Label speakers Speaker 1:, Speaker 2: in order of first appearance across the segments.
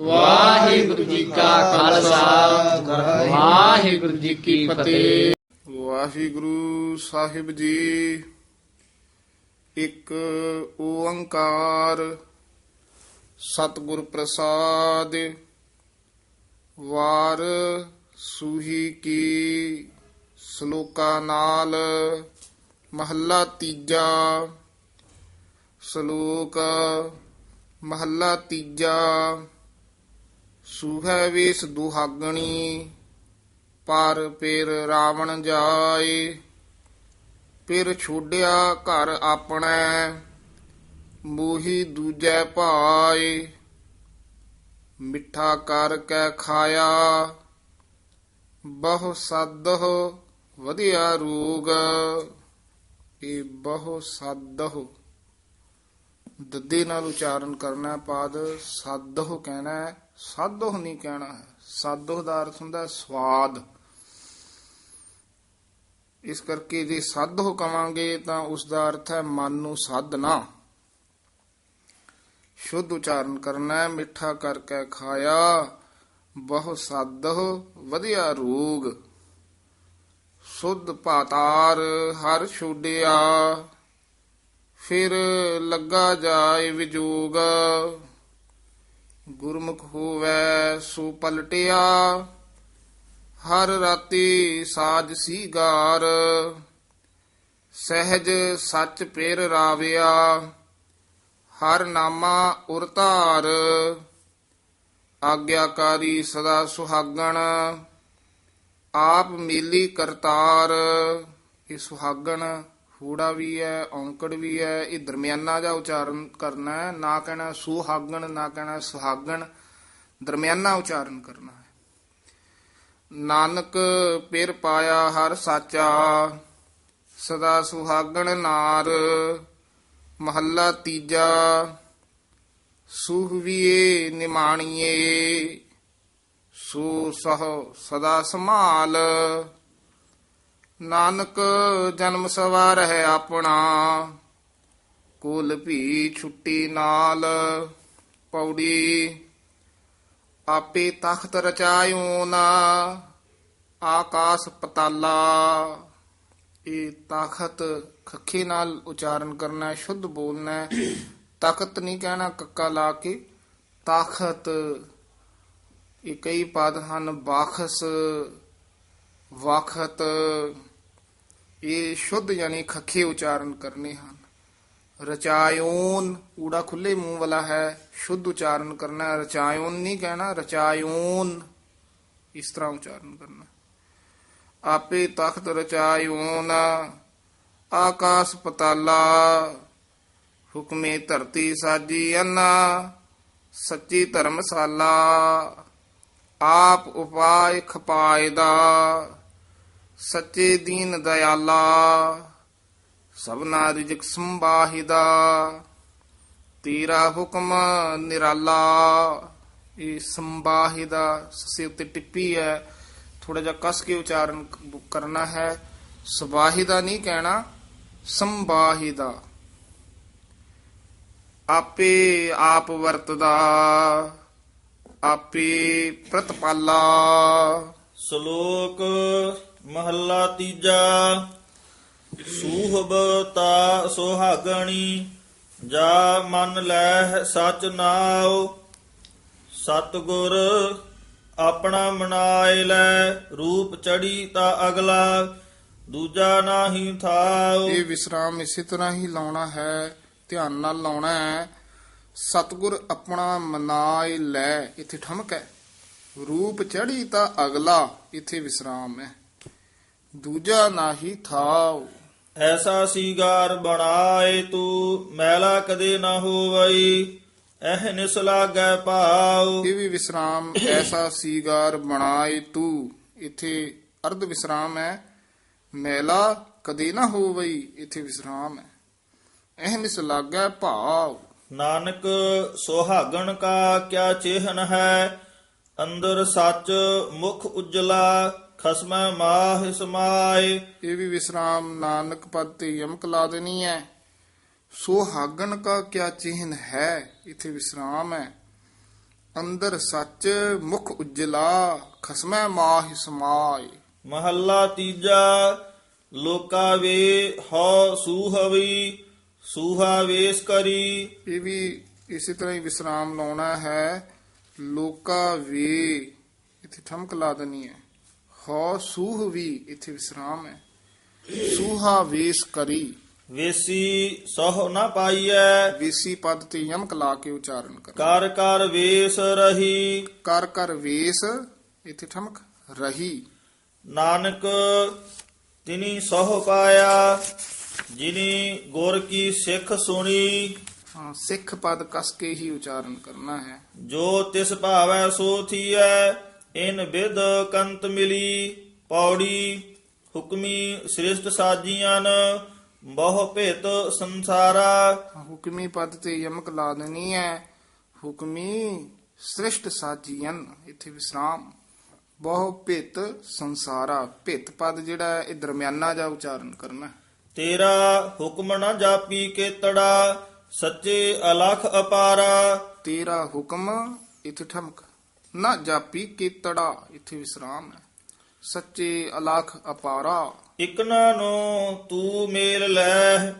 Speaker 1: ਵਾਹਿਗੁਰੂ ਜੀ ਕਾ ਖਾਲਸਾ। ਵਾਹਿਗੁਰੂ ਜੀ ਕੀ ਫਤਿਹ।
Speaker 2: ਵਾਹਿਗੁਰੂ ਸਾਹਿਬ ਜੀ, ਇੱਕ ਓੰਕਾਰ ਸਤਿਗੁਰ ਪ੍ਰਸਾਦ, ਵਾਰ ਸੂਹੀ ਕੀ ਸ਼ਲੋਕਾ ਨਾਲ, ਮਹੱਲਾ ਤੀਜਾ, ਸ਼ਲੋਕ ਮਹੱਲਾ ਤੀਜਾ। ਸੂਹੈ ਵੇਸ ਦੁਹਾਗਣੀ ਪਰ ਪੇਰ ਰਾਵਣ ਜਾਏ। ਫਿਰ ਛੋੜਿਆ ਘਰ ਆਪਣਾ ਮੋਹੀ ਦੂਜੈ ਭਾਏ। ਮਿੱਠਾ ਕਰ ਕੇ ਖਾਇਆ ਬਹੁ ਸਦਹ ਵਧਿਆ ਰੋਗ। ਇਹ ਬਹੁ ਸਦਹ ਦੱਦੇ ਨਾਲ ਉਚਾਰਨ ਕਰਨਾ ਪਾਦ ਸਾਧੋ ਕਹਿਣਾ ਹੈ, ਸਾਧੋ ਨਹੀਂ ਕਹਿਣਾ ਹੈ। ਸਾਧੋ ਦਾ ਅਰਥ ਹੁੰਦਾ ਸਵਾਦ। ਇਸ ਕਰਕੇ ਜੇ ਸਾਧੋ ਕਵਾਂਗੇ ਤਾਂ ਉਸ ਦਾ ਅਰਥ ਹੈ ਮਨ ਨੂੰ ਸਾਧਨਾ। ਸ਼ੁੱਧ ਉਚਾਰਨ ਕਰਨਾ ਹੈ, ਮਿੱਠਾ ਕਰਕੇ ਖਾਇਆ, ਬਹੁ ਸਾਧੋ, ਵਧੀਆ ਰੋਗ। ਸੁਧ ਪਾਤਾਰ ਹਰ ਛੋੜਿਆ ਫਿਰ ਲੱਗਾ ਜਾਏ ਵਿਜੋਗ। ਗੁਰਮੁਖ ਹੋਵੇ ਸੋ ਪਲਟਿਆ, ਹਰ ਰਾਤੀ ਸਾਜ ਸੀਗਾਰ, ਸਹਿਜ ਸੱਚ ਪੇਰ ਰਾਵਿਆ, ਹਰ ਨਾਮਾ ਉਰਤਾਰ ਆਗਿਆਕਾਰੀ ਸਦਾ ਸੁਹਾਗਣ, ਆਪ ਮੇਲੀ ਕਰਤਾਰ, ਇਹ ਸੁਹਾਗਣ ਹੂੜਾ ਵੀ ਹੈ, ਔਂਕੜ ਵੀ ਹੈ, ਇਹ ਦਰਮਿਆਨਾ ਦਾ ਉਚਾਰਨ ਕਰਨਾ ਹੈ, ਨਾ ਕਹਿਣਾ ਸੁਹਾਗਣ, ਨਾ ਕਹਿਣਾ ਸੁਹਾਗਣ, ਦਰਮਿਆਨਾ ਉਚਾਰਨ ਕਰਨਾ ਹੈ। ਨਾਨਕ ਪਿਰ ਪਾਇਆ ਹਰ ਸਾਚਾ, ਸਦਾ ਸੁਹਾਗਣ ਨਾਰ, ਮਹੱਲਾ ਤੀਜਾ ਸੁਹਵੀਏ ਨਿਮਾਣੀਏ, ਸੋ ਸਹ ਸਦਾ ਸੰਭਾਲ। ਨਾਨਕ ਜਨਮ ਸਵਾਰ ਹੈ ਆਪਣਾ, ਕੁਲ ਭੀ ਛੁੱਟੀ ਨਾਲ ਪੌੜੀ, ਆਪੇ ਤਖਤ ਰਚਾਇਓ ਨਾ, ਆਕਾਸ ਪਤਾਲਾ। ਇਹ ਤਖਤ ਖੱਖੇ ਨਾਲ ਉਚਾਰਨ ਕਰਨਾ ਹੈ ਸ਼ੁੱਧ ਬੋਲਣਾ ਹੈ ਤਖਤ ਨਹੀਂ ਕਹਿਣਾ, ਕੱਕਾ ਲਾ ਕੇ ਤਖਤ। ਇਹ ਕਈ ਪਦ ਹਨ, ਬਾਖਸ ਵਖਤ ਇਹ ਸ਼ੁੱਧ ਯਾਨੀ ਖੱਖੇ ਉਚਾਰਨ ਕਰਨੇ ਹਨ। ਰਚਾਇਓਨ, ਊੜਾ ਖੁੱਲੇ ਮੂੰਹ ਵਾਲਾ ਹੈ, ਸ਼ੁੱਧ ਉਚਾਰਨ ਕਰਨਾ ਹੈ। ਰਚਾਇਓਨ ਨਹੀਂ ਕਹਿਣਾ, ਰਚਾਇਓਨ। ਇਸ ਤਰ੍ਹਾਂ ਉਚਾਰਨ ਕਰਨਾ। ਆਪੇ ਤਖਤ ਰਚਾਇਓਨ, ਆਕਾਸ ਪਤਾਲਾ, ਹੁਕਮੇ ਧਰਤੀ ਸਾਜੀ ਅੰਨਾ, ਸੱਚੀ ਧਰਮਸ਼ਾਲਾ, ਆਪ ਉਪਾਇ ਖਪਾਇ ਦਾ ਸੱਚੇ ਦੀਨ ਦਇਆਲਾ, ਸਭਨਾ ਰਿਜਕ ਸੰਬਾਹਿਦਾ ਤੇਰਾ ਹੁਕਮ ਨਿਰਾਲਾ, ਇਹ ਸੰਬਾਹਿਦਾ ਸਸੇ ਉੱਤੇ ਟਿੱਪੀ ਹੈ ਥੋੜਾ ਜਿਹਾ ਕਸ ਕੇ ਉਚਾਰਨ ਕਰਨਾ ਹੈ ਸਬਾਹਿਦਾ ਨਹੀਂ ਕਹਿਣਾ ਸੰਬਾਹਿਦਾ ਆਪੇ ਆਪ ਵਰਤਦਾ, ਆਪੇ ਪ੍ਰਤਪਾਲਾ।
Speaker 3: ਸ਼ਲੋਕ ਮਹੱਲਾ ਤੀਜਾ। ਸੂਹਬ ਤਾ ਸੁਹਾਗਣੀ, ਜਾ ਮਨ ਲੈ ਸਚ ਨਾਉ। ਸਤਗੁਰ ਆਪਣਾ ਮਨਾਇ ਲੈ, ਰੂਪ ਚੜੀ ਤਾ ਅਗਲਾ, ਦੂਜਾ ਨਾਹੀ ਥਾਉ
Speaker 2: ਇਹ ਵਿਸਰਾਮ ਇਸੇ ਤਰ੍ਹਾਂ ਹੀ ਲਾਉਣਾ ਹੈ, ਧਿਆਨ ਨਾਲ ਲਾਉਣਾ ਹੈ। ਸਤਗੁਰ ਆਪਣਾ ਮਨਾਇ ਲੈ, ਇੱਥੇ ਠਮਕ ਹੈ। ਰੂਪ ਚੜੀ ਤਾ ਅਗਲਾ, ਇੱਥੇ ਵਿਸਰਾਮ ਹੈ। ਦੂਜਾ ਨਾਹੀ ਥਾਉ।
Speaker 3: ਐਸਾ ਸੀਗਾਰ ਬਣਾਏ ਤੂੰ ਮੈਲਾ ਕਦੇ ਨਾ ਹੋਵਈ ਐਹ ਨਿਸ ਲਾਗੈ ਭਾਉ।
Speaker 2: ਇਹ ਵੀ ਵਿਸਰਾਮ ਐਸਾ ਸੀਗਾਰ ਬਣਾਏ ਤੂੰ। ਇੱਥੇ ਅਰਧ ਵਿਸਰਾਮ ਹੈ ਮੈਲਾ ਕਦੇ ਨਾ ਹੋਵਈ ਇੱਥੇ ਵਿਸਰਾਮ ਹੈ। ਇਹ ਨਿਸ ਲਾਗੈ ਭਾਵ
Speaker 3: ਨਾਨਕ ਸੁਹਾਗਣ ਕਾ ਕਿਆ ਚਿਹਨ ਹੈ ਅੰਦਰ ਸੱਚ ਮੁਖ ਉਜਲਾ ਖਸਮੈ ਮਾਹ ਸਮਾਏ।
Speaker 2: ਇਹ ਵੀ ਵਿਸਰਾਮ ਨਾਨਕ ਪਦ ਤੇ ਯਮਕ ਲਾ ਦੇਣੀ ਹੈ। ਸੋ ਹਾਗਣ ਕਾ ਕਿਆ ਚਿਹਨ ਹੈ? ਇਥੇ ਵਿਸਰਾਮ ਹੈ। ਅੰਦਰ ਸੱਚ ਮੁਖ ਉਜਲਾ ਖਸਮੈ ਮਾਹਿ ਸਮਾਏ।
Speaker 3: ਮਹੱਲਾ ਤੀਜਾ ਲੋਕਾ ਵੇ ਹਉ ਸੂਹਵੀ ਸੂਹਾ ਵੇਸ ਕਰੀ।
Speaker 2: ਇਹ ਵੀ ਇਸੇ ਤਰ੍ਹਾਂ ਹੀ ਵਿਸਰਾਮ ਲਾਉਣਾ ਹੈ। ਲੋਕਾ ਵੇ ਇੱਥੇ ਠਮਕ ਲਾ ਦੇਣੀ ਹੈ। ਹੋ ਸੂਹ ਵੀ ਇੱਥੇ ਵਿਸਰਾਮ ਹੈ। ਸੂਹਾ ਵੇਸ ਕਰੀ।
Speaker 3: ਵੇਸੀ ਸਹੁ ਨਾ ਪਾਈਐ।
Speaker 2: ਵੇਸੀ ਪਦ ਤੇ ਯਮਕ ਲਾ ਕੇ ਉਚਾਰਨ ਕਰ।
Speaker 3: ਕਰ ਕਰ ਵੇਸ ਰਹੀ।
Speaker 2: ਕਰ ਕਰ ਵੇਸ ਇੱਥੇ ਠਮਕ ਰਹੀ।
Speaker 3: ਨਾਨਕ ਤਿਨੀ ਸਹੁ ਪਾਇਆ ਜਿਨੀ ਗੁਰ ਕੀ ਸਿੱਖ ਸੁਣੀ।
Speaker 2: ਹਾਂ ਸਿੱਖ ਪਦ ਕਸ ਕੇ ਹੀ ਉਚਾਰਨ ਕਰਨਾ ਹੈ।
Speaker 3: ਜੋ ਤਿਸ ਭਾਵੈ ਸੋ ਥੀਐ। ਇਨ ਵਿਦ ਕੰਤ ਮਿਲੀ ਪੌੜੀ ਹੁਕਮੀ ਸ੍ਰਿਸ਼ਟ ਸਾਜੀਆਂ ਬਹੁ ਭੇਤ ਸੰਸਾਰਾ।
Speaker 2: ਹੁਕਮੀ ਪਦ ਤੇ ਯਮਕ ਲਾ ਦੇਣੀ ਹੈ ਹੁਕਮੀ ਸ੍ਰਿਸ਼ਟ ਸਾਜੀਆਂ ਇੱਥੇ ਵਿਸਰਾਮ। ਬਹੁ ਭਿਤ ਸੰਸਾਰਾ। ਭਿਤ ਪਦ ਜਿਹੜਾ ਇਹ ਦਰਮਿਆਨਾ ਜਾ ਉਚਾਰਨ ਕਰਨਾ।
Speaker 3: ਤੇਰਾ ਹੁਕਮ ਨ ਜਾਪੀ ਕੇਤੜਾ ਸੱਚੇ ਅਲਖ ਅਪਾਰਾ।
Speaker 2: ਤੇਰਾ ਹੁਕਮ ਇੱਥੇ ਠਮਕ। ਨਾ ਜਾਪੀ ਕੀਤੜਾ ਇੱਥੇ ਵਿਸਰਾਮ ਹੈ। ਸੱਚੇ ਅਲਖ ਅਪਾਰਾ।
Speaker 3: ਇਕਨਾ ਨੂੰ ਤੂੰ ਮੇਲ ਲੈ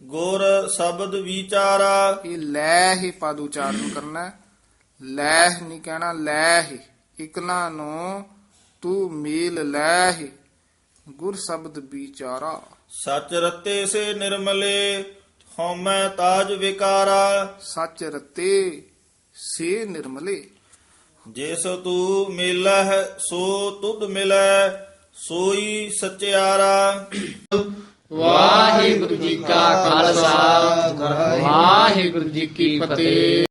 Speaker 3: ਗੁਰ ਸ਼ਬਦ ਵਿਚਾਰਾ।
Speaker 2: ਇਹ ਲੈ ਹੀ ਪਦ ਉਚਾਰਨ ਕਰਨਾ। ਲੈ ਨਹੀਂ ਕਹਿਣਾ ਲੈ ਹੀ। ਇਕਨਾ ਨੂੰ ਤੂੰ ਮੇਲ ਲੈ ਹੀ ਗੁਰ ਸ਼ਬਦ ਵਿਚਾਰਾ।
Speaker 3: ਸੱਚ ਰਤੇ ਸੇ ਨਿਰਮਲੇ ਹਉਮੈ ਤਾਜ ਵਿਕਾਰਾ।
Speaker 2: ਸੱਚ ਰਤੇ ਸੇ ਨਿਰਮਲੇ।
Speaker 3: ਜਿਸ ਤੂੰ ਮਿਲਹਿ, ਸੋ ਤੁਧ ਮਿਲੈ ਸੋਈ ਸਚਿਆਰਾ।
Speaker 1: ਵਾਹਿਗੁਰੂ ਜੀ ਕਾ ਖਾਲਸਾ, ਵਾਹਿਗੁਰੂ ਜੀ ਕੀ ਫਤਿਹ।